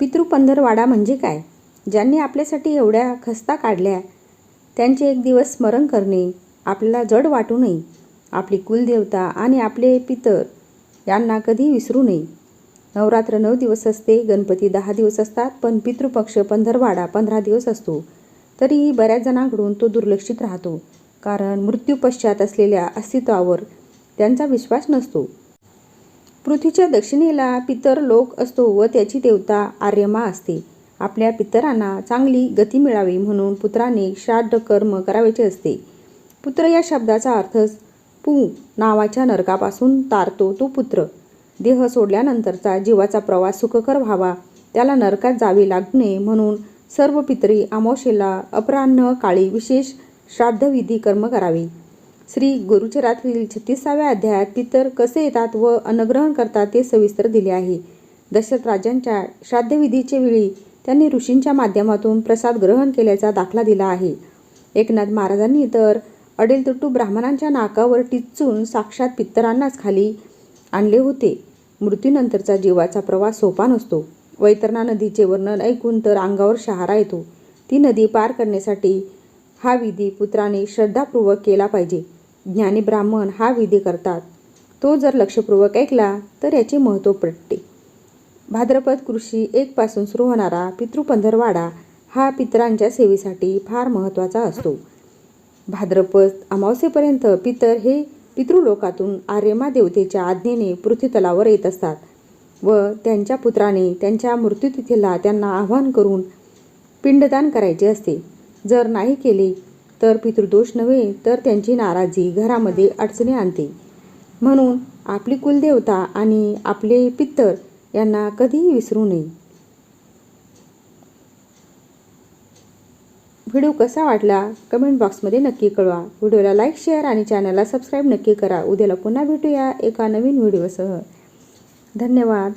पितृपंधरवाडा म्हणजे काय? ज्यांनी आपल्यासाठी एवढ्या खस्ता काढल्या त्यांचे एक दिवस स्मरण करणे आपल्याला जड वाटू नये. आपली कुलदेवता आणि आपले पितर यांना कधी विसरू नये. नवरात्र नऊ दिवस असते गणपती दहा दिवस असतात पण पितृपक्ष पंधरवाडा पंधरा दिवस असतो. तरीही बऱ्याच जणांकडून तो दुर्लक्षित राहतो. कारण मृत्यूपश्चात असलेल्या अस्तित्वावर त्यांचा विश्वास नसतो. पृथ्वीच्या दक्षिणेला पितर लोक असतो व त्याची देवता आर्यमा असते. आपल्या पितरांना चांगली गती मिळावी म्हणून पुत्राने श्राद्ध कर्म करायचे असते. पुत्र या शब्दाचा अर्थ पू नावाच्या नरकापासून तारतो तो पुत्र. देह सोडल्यानंतरचा जीवाचा प्रवास सुखकर व्हावा त्याला नरकात जावे लागू नये म्हणून सर्व पितरी अमावशेला अपराह्न काळी विशेष श्राद्धविधी कर्म करावे. श्री गुरुचरातील छत्तीसाव्या अध्यायात पितर कसे येतात व अनग्रहण करतात ते सविस्तर दिले आहे. दशरथ राजांच्या श्राद्धविधीचे वेळी त्यांनी ऋषींच्या माध्यमातून प्रसाद ग्रहण केल्याचा दाखला दिला आहे. एकनाथ महाराजांनी तर अडेलतुट्टू ब्राह्मणांच्या नाकावर टिचून साक्षात पित्तरांनाच खाली आणले होते. मृत्यूनंतरचा जीवाचा प्रवास सोपा नसतो. वैतरणा नदीचे वर्णन ऐकून तर अंगावर शहारा येतो. ती नदी पार करण्यासाठी हा विधी पुत्राने श्रद्धापूर्वक केला पाहिजे. ज्ञानी ब्राह्मण हा विधी करतात. तो जर लक्षपूर्वक ऐकला तर याचे महत्त्व पटते. भाद्रपद कृषी एकपासून सुरू होणारा पितृपंधरवाडा हा पितरांच्या सेवेसाठी फार महत्त्वाचा असतो. भाद्रपद अमावस्येपर्यंत पितर हे पितृलोकातून आर्यमा देवतेच्या आज्ञेने पृथ्वीतलावर येत असतात व त्यांच्या पुत्राने त्यांच्या मृत्यूतिथीला त्यांना आवाहन करून पिंडदान करायचे असते. जर नाही केले तर पितृदोष नव्हे तर त्यांची नाराजी घरामध्ये अडचणी आणते. म्हणून आपली कुलदेवता आणि आपले पित्तर यांना कधीही विसरू नये. व्हिडिओ कसा वाटला कमेंट बॉक्समध्ये नक्की कळवा. व्हिडिओला लाईक शेअर आणि चॅनलला सबस्क्राईब नक्की करा. उद्याला पुन्हा भेटूया एका नवीन व्हिडिओसह. धन्यवाद.